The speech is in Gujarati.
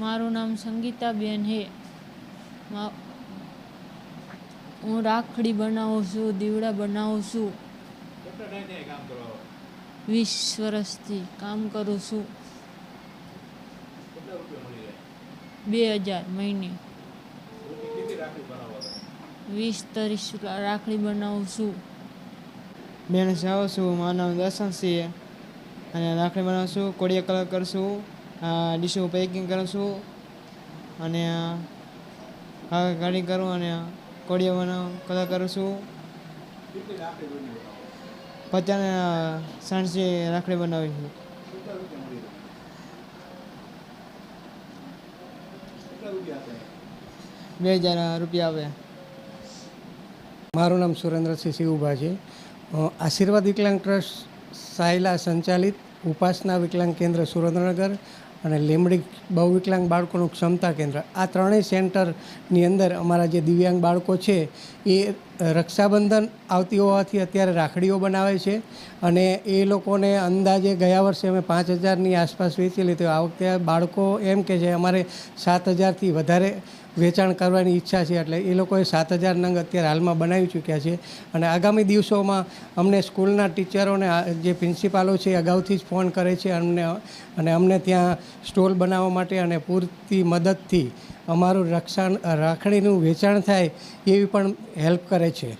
મારું નામ સંગીતાબેન હે. મા- હું રાખડી બનાવું છું દીવડા બનાવું છું. વીસ વર્ષથી કામ કરું છું. કેટલા રૂપિયા મળી જાય? બે હજાર મહિને? વીસ ત્રીસ રાખડી બનાવું છું. બેન જાઉં છું મારું નામ દર્શન છે. અને રાખડી બનાવું છું કોળિયા કલર કરશું. ડીશું પેકિંગ કરું છું અને હા ગાડી કરું અને કોળિયા બનાવ કલર કરું છું. પચાને સાણસી રાખડી બનાવી છું. બે હજાર રૂપિયા આવે. મારું નામ સુરેન્દ્રસિંહ શિવભા છે. આશીર્વાદ વિકલાંગ ટ્રસ્ટ સાયલા સંચાલિત ઉપાસના વિકલાંગ કેન્દ્ર સુરેન્દ્રનગર અને લીમડી બહુ વિકલાંગ બાળકોનું ક્ષમતા કેન્દ્ર. આ ત્રણેય સેન્ટરની અંદર અમારા જે દિવ્યાંગ બાળકો છે, એ રક્ષાબંધન આવતી હોવાથી અત્યારે રાખડીઓ બનાવે છે અને એ લોકોને અંદાજે ગયા વર્ષે અમે પાંચ હજારની આસપાસ વેચેલી તો આ વખતે બાળકો એમ કે છે, અમારે સાત હજારથી વધારે વેચાણ કરવાની ઈચ્છા છે. એટલે એ લોકોએ સાત હજાર નંગ અત્યારે હાલમાં બનાવી ચૂક્યા છે. અને આગામી દિવસોમાં અમને સ્કૂલના ટીચરોને જે પ્રિન્સિપાલો છે અગાઉથી જ ફોન કરે છે અમને, અને અમને ત્યાં સ્ટોલ બનાવવા માટે અને પૂરતી મદદથી અમારું રક્ષણ રાખડીનું વેચાણ થાય એવી પણ હેલ્પ કરે છે.